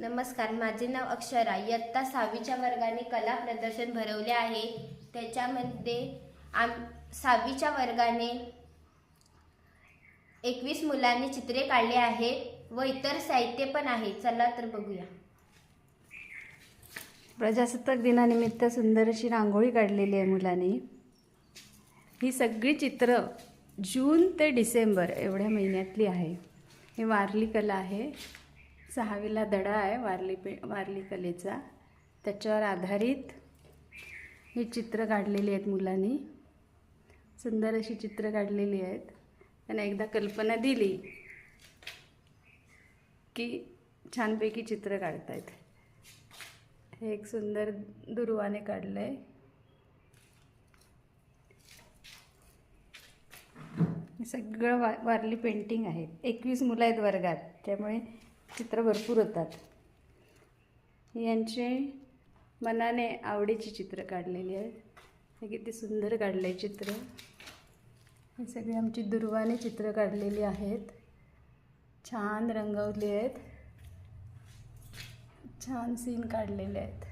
नमस्कार माझे नाव अक्षरा. इयत्ता सहावीच्या वर्गाने कला प्रदर्शन भरवले आहे. त्याच्यामध्ये आम सहावीच्या वर्गाने एकवीस मुलांनी चित्रे काढले आहेत व इतर साहित्य पण आहे. चला तर बघूया. प्रजासत्ताक दिनानिमित्त सुंदर अशी रांगोळी काढलेली आहे मुलांनी. ही सगळी चित्र जून ते डिसेंबर एवढ्या महिन्यातली आहे. ही वारली कला आहे. सहावीला धडा आहे वारली पे वारली कलेचा. त्याच्यावर आधारित ही चित्र काढलेली आहेत मुलांनी. सुंदर अशी चित्र काढलेली आहेत. त्यांना एकदा कल्पना दिली की छानपैकी चित्र काढतायत. हे एक सुंदर दुर्वाने काढलं आहे सगळं वा वारली पेंटिंग आहे. एकवीस मुलं आहेत वर्गात त्यामुळे चित्र भरपूर होतात. यांचे मनाने आवडीची चित्र काढलेली आहेत. हे किती सुंदर काढले आहे चित्र. हे सगळी आमची दुर्वाने चित्र काढलेली आहेत. छान रंगवली आहेत. छान सीन काढलेले आहेत.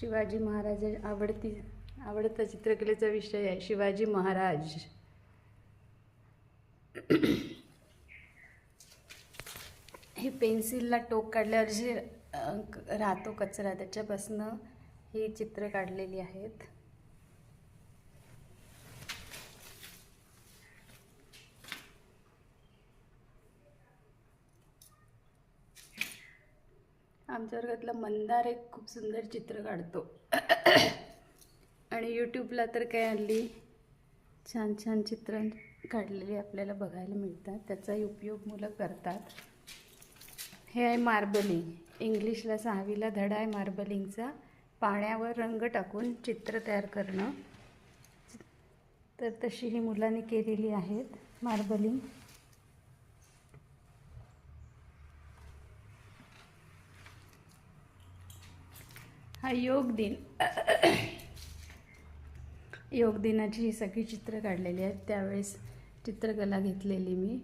शिवाजी महाराज आवडती आवडता चित्रकलेचा विषय आहे. शिवाजी महाराज. हे पेन्सिलला टोक काढल्यावर जे राहतो कचरा त्याच्यापासनं ही चित्र काढलेली आहेत. आमच्या वर्गातला मंदार एक खूप सुंदर चित्र काढतो. आणि यूट्यूबला तर काय आणली? छान छान चित्र काढलेली आपल्याला बघायला मिळतात. त्याचाही उपयोग मुलं करतात. हे आहे मार्बलिंग. इंग्लिशला सहावीला धडा आहे मार्बलिंगचा. पाण्यावर रंग टाकून चित्र तयार करणं. तर तशी ही मुलांनी केलेली आहेत मार्बलिंग. हा योग दिन. योग दिनाची ही सगळी चित्र काढलेली आहेत. त्यावेळेस चित्रकला घेतलेली मी.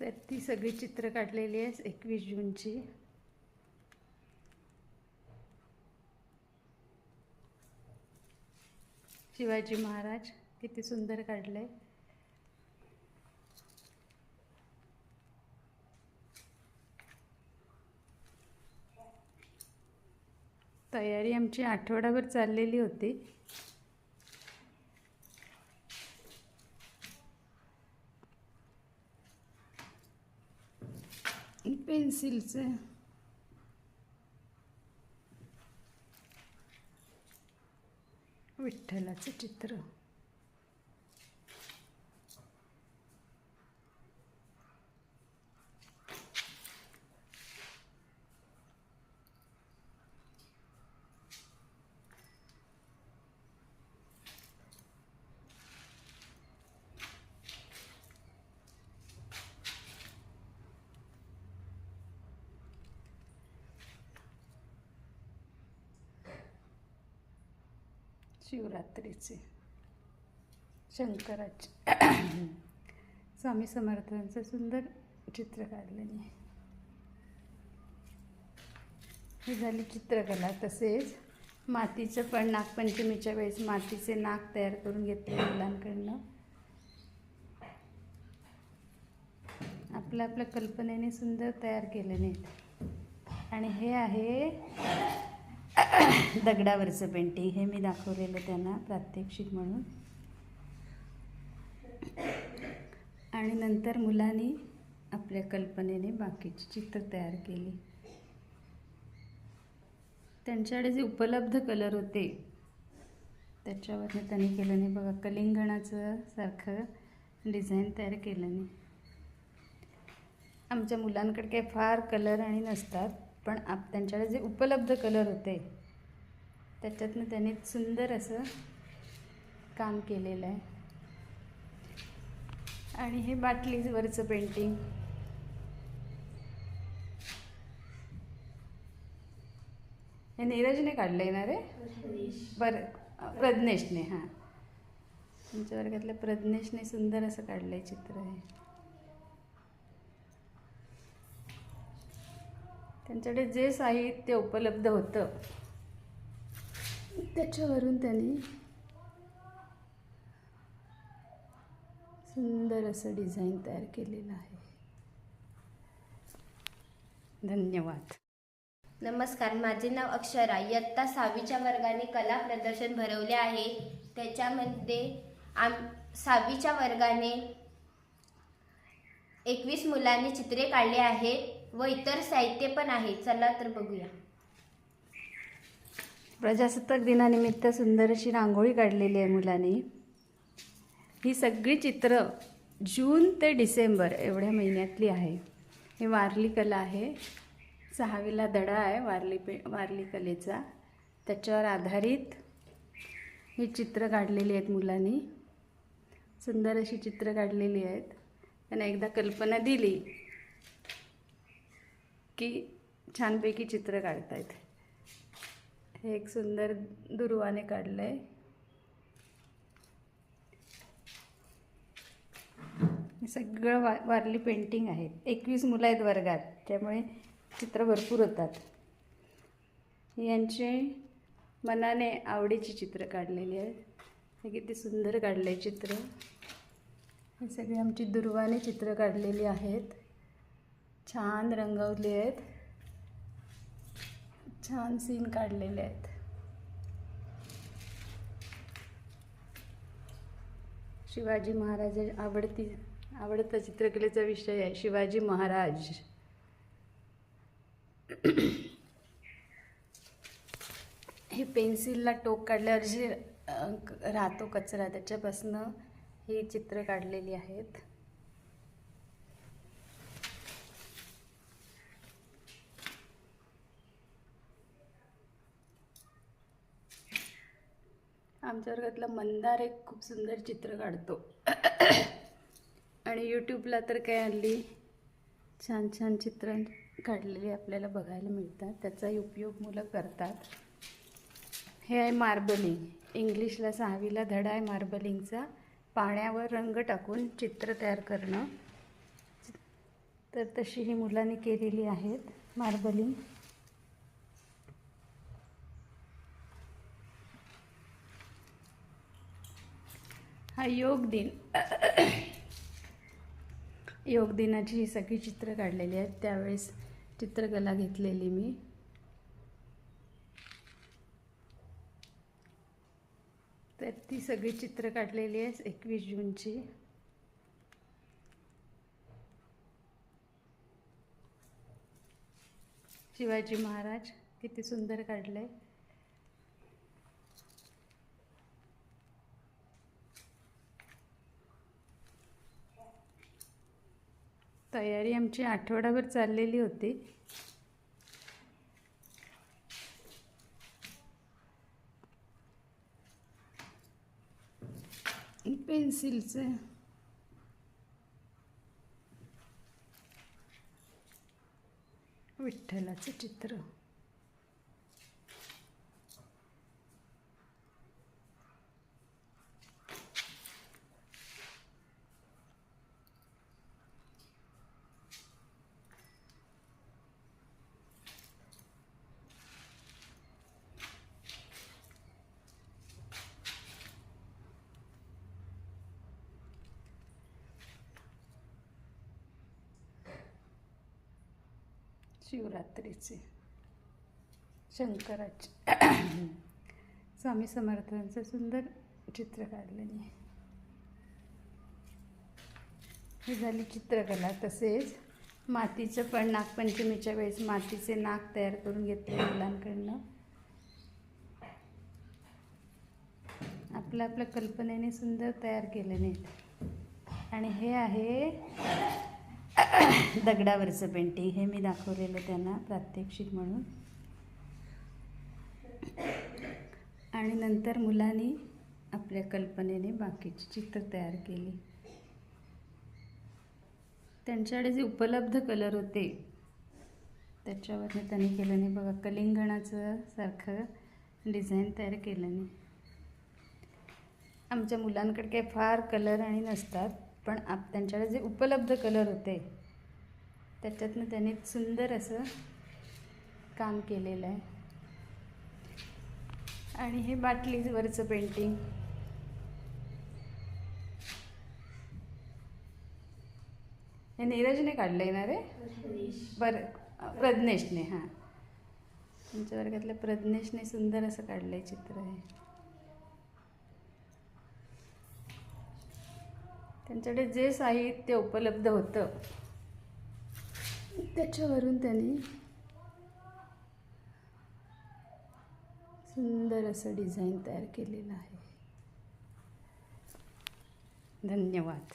तर ती सगळी चित्र काढलेली आहे एकवीस जूनची. शिवाजी महाराज किती सुंदर काढले. तयारी आमची आठवडाभर चाललेली होती. पेन्सिलचे. विठ्ठलाचं चित्र. शिवरात्रीचे. शंकराचे. स्वामी समर्थांचं सुंदर चित्र काढलेले आहे. ही झाली चित्रकला. तसेच मातीचं पण नागपंचमीच्या वेळेस मातीचे नाक तयार करून घेतले मुलांकडनं. आपल्या आपल्या कल्पनेने सुंदर तयार केलेले आहेत. आणि हे आहे दगडावरचं पेंटिंग हे मी दाखवलेलं त्यांना प्रात्यक्षिक म्हणून. आणि नंतर मुलांनी आपल्या कल्पनेने बाकीची चित्र तयार केली. त्यांच्याकडे जे उपलब्ध कलर होते त्याच्यावरनं त्यांनी केलं नाही. बघा कलिंगणाचं सारखं डिझाईन तयार केलं नाही. आमच्या मुलांकडे काही फार कलर आणि नसतात. पण आप त्यांच्याकडे जे उपलब्ध कलर होते त्याच्यातनं त्यांनी सुंदर असं काम केलेलं आहे. आणि हे बाटलीवरचं पेंटिंग हे नीरजने काढलं आहे ना रे? बरं प्रज्ञेशने हां. तुमच्या वर्गातल्या प्रज्ञेशने सुंदर असं काढलं आहे चित्र आहे त्यांच्याकडे जे साहित्य उपलब्ध होतं. त्याच्यावरून त्यांनी सुंदर असं डिझाईन तयार केलेलं आहे. धन्यवाद. नमस्कार माझे नाव अक्षरा. इयत्ता सहावीच्या वर्गाने कला प्रदर्शन भरवले आहे. त्याच्यामध्ये आम सहावीच्या वर्गाने एकवीस मुलांनी चित्रे काढली आहेत. व इतर साहित्य पण आहे. चला तर बघूया. प्रजासत्ताक दिनानिमित्त सुंदर अशी रांगोळी काढलेली आहे मुलांनी. ही सगळी चित्र जून ते डिसेंबर एवढ्या महिन्यातली आहे. ही वारली कला आहे. सहावीला दडा आहे वारली पे वारली कलेचा. त्याच्यावर आधारित ही चित्र काढलेली आहेत मुलांनी. सुंदर अशी चित्र काढलेली आहेत. त्यांना एकदा कल्पना दिली. की छानपैकी चित्र काढतायत. हे एक सुंदर दुर्वाने काढलं आहे हे सगळं वा वारली पेंटिंग आहे. एकवीस मुलं आहेत वर्गात त्यामुळे चित्र भरपूर होतात. यांचे मनाने आवडीची चित्र काढलेली आहेत. हे किती सुंदर काढलं आहे चित्र. हे सगळी आमची दुर्वाने चित्र काढलेली आहेत. छान रंगवली आहेत. छान सीन काढलेले आहेत. शिवाजी महाराज आवडती आवडता चित्रकलेचा विषय आहे. शिवाजी महाराज. हे पेन्सिलला टोक काढल्यावर जे राहतो कचरा त्याच्यापासनं ही चित्र काढलेली आहेत. आमच्या वर्गातला मंदार एक खूप सुंदर चित्र काढतो. आणि यूट्यूबला तर काय हल्ली छान छान चित्र काढलेली आपल्याला बघायला मिळतात. त्याचाही उपयोग मुलं करतात. हे आहे मार्बलिंग. इंग्लिशला सहावीला धडा आहे मार्बलिंगचा. पाण्यावर रंग टाकून चित्र तयार करणं. तर तशी ही मुलांनी केलेली आहेत मार्बलिंग. हा योग दिन योग दिनाची ही सगळी चित्र काढलेली आहेत. त्यावेळेस चित्रकला घेतलेली मी. तर ती सगळी चित्र काढलेली आहे एकवीस जूनची. शिवाजी महाराज किती सुंदर काढले. तयारी आमची आठवडाभर चाललेली होती. पेन्सिलचे. विठ्ठलाचं चित्र. शिवरात्रीचे. शंकराचे. स्वामी समर्थांचं सुंदर चित्र काढलेले आहे ही झाली चित्रकला. तसेच मातीचं पण नागपंचमीच्या वेळेस मातीचे नाग तयार करून घेतले मुलांकडनं. आपल्या आपल्या कल्पनेने सुंदर तयार केलेले आहेत आणि हे आहे दगडावरचं पेंटिंग हे मी दाखवलेलं त्यांना प्रात्यक्षिक म्हणून. आणि नंतर मुलांनी आपल्या कल्पनेने बाकीची चित्र तयार केली. त्यांच्याकडे जे उपलब्ध कलर होते त्याच्यावरनं त्यांनी केलं नाही. बघा कलिंगणाचं सारखं डिझाईन तयार केलं नाही. आमच्या मुलांकडे काही फार कलर आणि नसतात पण आप त्यांच्याकडे जे उपलब्ध कलर होते त्याच्यातनं त्याने सुंदर असं काम केलेलं आहे. आणि हे बाटलीवरचं पेंटिंग हे नीरजने काढलं आहे बरं प्रज्ञेशने हां. तुमच्या वर्गातल्या प्रज्ञेशने सुंदर असं काढलं आहे चित्र आहे त्यांच्याकडे जे साहित्य उपलब्ध होतं त्याच्यावरून त्यांनी सुंदर असं डिझाईन तयार केलेलं आहे. धन्यवाद.